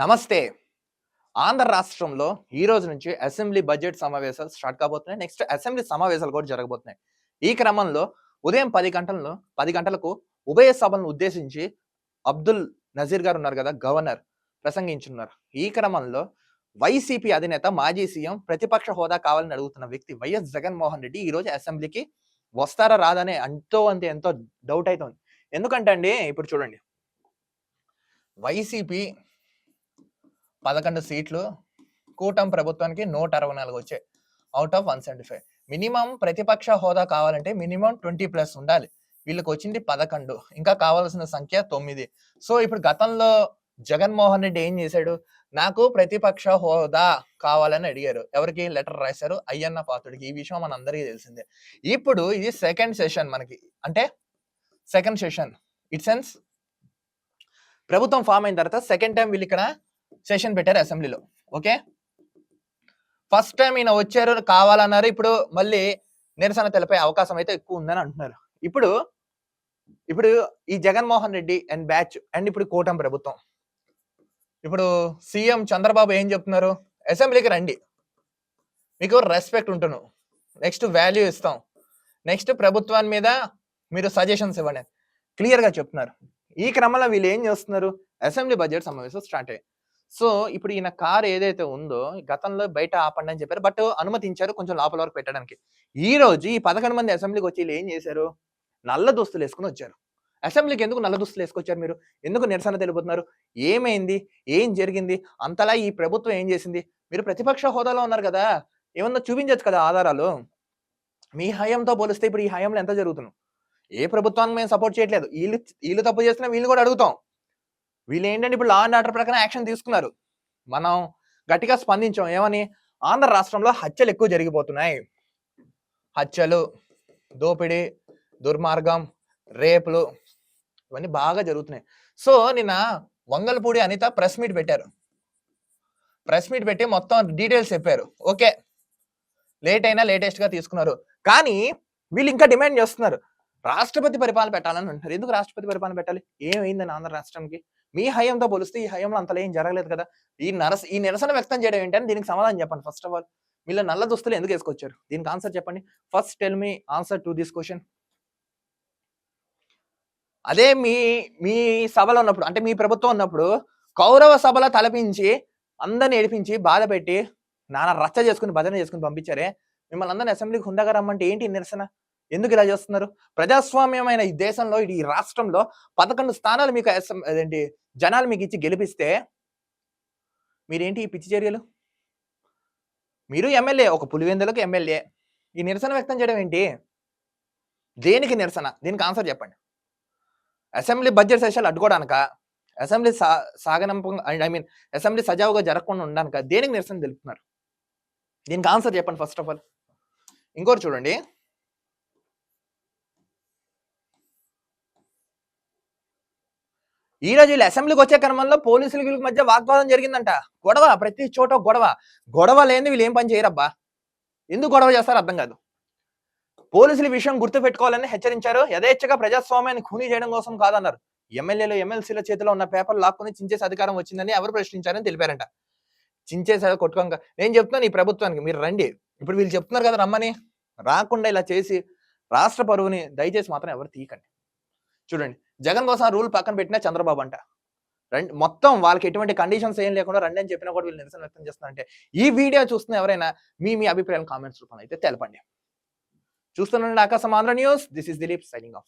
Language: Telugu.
నమస్తే. ఆంధ్ర రాష్ట్రంలో ఈ రోజు నుంచి అసెంబ్లీ బడ్జెట్ సమావేశాలు స్టార్ట్ కాబోతున్నాయి. నెక్స్ట్ అసెంబ్లీ సమావేశాలు కూడా జరగబోతున్నాయి. ఈ క్రమంలో ఉదయం పది గంటలను పది గంటలకు ఉభయ సభలను ఉద్దేశించి అబ్దుల్ నజీర్ గారు ఉన్నారు కదా గవర్నర్ ప్రసంగించున్నారు. ఈ క్రమంలో వైసీపీ అధినేత మాజీ సీఎం ప్రతిపక్ష హోదా కావాలని అడుగుతున్న వ్యక్తి వైఎస్ జగన్మోహన్ రెడ్డి ఈ రోజు అసెంబ్లీకి వస్తారా రాదనే ఎంతో అంతే ఎంతో డౌట్ అవుతుంది ఎందుకంటే అండి ఇప్పుడు చూడండి. వైసీపీ పదకొండు సీట్లు కూటమి ప్రభుత్వానికి నూట అరవై నాలుగు వచ్చాయి. Out of one seventy five minimum ప్రతిపక్ష హోదా కావాలంటే మినిమం ట్వంటీ ప్లస్ ఉండాలి. వీళ్ళకి వచ్చింది పదకొండు. ఇంకా కావాల్సిన సంఖ్య తొమ్మిది. సో ఇప్పుడు గతంలో జగన్మోహన్ రెడ్డి ఏం చేశాడు? నాకు ప్రతిపక్ష హోదా కావాలని అడిగారు. ఎవరికి? లెటర్ రాశారు అయ్యన్న పాత్రుడికి. ఈ విషయం మన అందరికీ తెలిసిందే. ఇప్పుడు ఇది సెకండ్ సెషన్ మనకి. అంటే సెకండ్ సెషన్ ఇట్ సెన్స్ ప్రభుత్వం ఫామ్ అయిన తర్వాత సెకండ్ టైం వీళ్ళు ఇక్కడ సెషన్ పెట్టారు అసెంబ్లీలో ఓకే ఫస్ట్ టైం ఈయన వచ్చారు కావాలన్నారు ఇప్పుడు మళ్ళీ నిరసన తెలిపే అవకాశం అయితే ఎక్కువ ఉందని అంటున్నారు. ఇప్పుడు ఇప్పుడు ఈ Jaganmohan Reddy and batch and ఇప్పుడు కూటమి ప్రభుత్వం. ఇప్పుడు సీఎం చంద్రబాబు ఏం చెప్తున్నారు? అసెంబ్లీకి రండి. మీకు రెస్పెక్ట్ ఉంటును. నెక్స్ట్ వాల్యూ ఇస్తాం. నెక్స్ట్ ప్రభుత్వాన్ని మీద మీరు సజెషన్స్ ఇవ్వండి. క్లియర్గా చెప్తున్నారు. ఈ క్రమంలో వీళ్ళు ఏం చేస్తున్నారు? అసెంబ్లీ బడ్జెట్ సమావేశం స్టార్ట్ అయ్యాయి. సో ఇప్పుడు ఈయన కార్ ఏదైతే ఉందో గతంలో బయట ఆపండి అని చెప్పారు. బట్ అనుమతించారు కొంచెం లోపల వరకు పెట్టడానికి. ఈ రోజు ఈ పదకొండు మంది అసెంబ్లీకి వచ్చి వీళ్ళు ఏం చేశారు? నల్ల దుస్తులు వేసుకుని వచ్చారు. అసెంబ్లీకి ఎందుకు నల్ల దుస్తులు వేసుకొచ్చారు మీరు? ఎందుకు నిరసన తెలుపుతున్నారు? ఏమైంది? ఏం జరిగింది? అంతలా ఈ ప్రభుత్వం ఏం చేసింది? మీరు ప్రతిపక్ష హోదాలో ఉన్నారు కదా! ఏమన్నా చూపించచ్చు కదా ఆధారాలు? మీ హయాంతో పోలిస్తే ఇప్పుడు ఈ హయాంలో ఎంత జరుగుతున్నాం ఏ ప్రభుత్వానికి మేము సపోర్ట్ చేయట్లేదు. వీళ్ళు వీళ్ళు తప్పు చేస్తున్నా వీళ్ళు కూడా అడుగుతాం. వీళ్ళు ఏంటంటే ఇప్పుడు లా అండ్ ఆర్డర్ ప్రకారం యాక్షన్ తీసుకున్నారు. మనం గట్టిగా స్పందించాం. ఏమని? ఆంధ్ర రాష్ట్రంలో హత్యలు ఎక్కువ జరిగిపోతున్నాయి. హత్యలు దోపిడీ దుర్మార్గం రేపులు ఇవన్నీ బాగా జరుగుతున్నాయి. సో నిన్న వంగల్పూడి అనిత ప్రెస్ మీట్ పెట్టారు. ప్రెస్ మీట్ పెట్టి మొత్తం డీటెయిల్స్ చెప్పారు. ఓకే. లేట్ అయినా లేటెస్ట్గా తీసుకున్నారు. కానీ వీళ్ళు ఇంకా డిమాండ్ చేస్తున్నారు. రాష్ట్రపతి పరిపాలన పెట్టాలని అంటున్నారు. ఎందుకు రాష్ట్రపతి పరిపాలన పెట్టాలి? ఏమైందని ఆంధ్ర రాష్ట్రంకి? మీ హయాంతో పోలిస్తే ఈ హయాంలో అంతలో ఏం జరగలేదు కదా. ఈ నరస ఈ నిరసన వ్యక్తం చేయడం ఏంటని దీనికి సమాధానం చెప్పండి. ఫస్ట్ ఆఫ్ ఆల్ వీళ్ళ నల్ల దుస్తులు ఎందుకు వేసుకొచ్చారు? దీనికి ఆన్సర్ చెప్పండి. First tell me answer to this question అదే మీ మీ సభలో ఉన్నప్పుడు అంటే మీ ప్రభుత్వం ఉన్నప్పుడు కౌరవ సభలో తలపించి అందరిని ఏడిపించి బాధ పెట్టి నాన్న రచ్చ చేసుకుని భజన చేసుకుని పంపించారే. మిమ్మల్ని అందరిని అసెంబ్లీకి హుందాగా రమ్మంటే ఏంటి నిరసన? ఎందుకు ఇలా చేస్తున్నారు? ప్రజాస్వామ్యమైన ఈ దేశంలో ఈ రాష్ట్రంలో పదకొండు స్థానాలు మీకు అసెం- అదేంటి జనాలు మీకు ఇచ్చి గెలిపిస్తే మీరేంటి ఈ పిచ్చి చర్యలు? మీరు ఎమ్మెల్యే ఒక పులివెందులకు ఎమ్మెల్యే. ఈ నిరసన వ్యక్తం చేయడం ఏంటి? దేనికి నిరసన? దీనికి ఆన్సర్ చెప్పండి. అసెంబ్లీ బడ్జెట్ సెషన్లు అడ్డుకోవడానిక? అసెంబ్లీ సా సాగనంప ఐ మీన్ అసెంబ్లీ సజావుగా జరగకుండా ఉండడానిక? దేనికి నిరసన తెలుపుతున్నారు? దీనికి ఆన్సర్ చెప్పండి ఫస్ట్ ఆఫ్ ఆల్. ఇంకోటి చూడండి. ఈ రోజు వీళ్ళు అసెంబ్లీకి వచ్చే క్రమంలో పోలీసులు వీళ్ళకి మధ్య వాగ్వాదం జరిగిందంట. గొడవ ప్రతి చోట గొడవ. గొడవ లేని వీళ్ళు ఏం పని చేయరబ్బా? ఎందుకు గొడవ చేస్తారో అర్థం కాదు. పోలీసులు విషయం గుర్తు పెట్టుకోవాలని హెచ్చరించారు. యథేచ్ఛగా ప్రజాస్వామ్యాన్ని ఖూనీ చేయడం కోసం కాదన్నారు. ఎమ్మెల్యేలు ఎమ్మెల్సీల చేతిలో ఉన్న పేపర్లు లాక్కుని చించేసి అధికారం వచ్చిందని ఎవరు ప్రశ్నించారని తెలిపారంట. చించేసే కొట్టుకోక నేను చెప్తున్నాను ఈ ప్రభుత్వానికి మీరు రండి. ఇప్పుడు వీళ్ళు చెప్తున్నారు కదా రమ్మని. రాకుండా ఇలా చేసి రాష్ట్ర పరువుని దయచేసి మాత్రం ఎవరు తీయకండి. చూడండి. జగన్ కోసం రూల్ పక్కన పెట్టినా చంద్రబాబు అంట. రండి మొత్తం వాళ్ళకి ఎటువంటి కండిషన్స్ ఏం లేకుండా రండి అని చెప్పినా కూడా వీళ్ళు నిరసన వ్యక్తం చేస్తున్నారంటే ఈ వీడియో చూస్తున్న ఎవరైనా మీ మీ అభిప్రాయాలు కామెంట్స్ రూపంలో అయితే తెలపండి. చూస్తున్నాండి Akasham Andhra news. This is Dileep signing off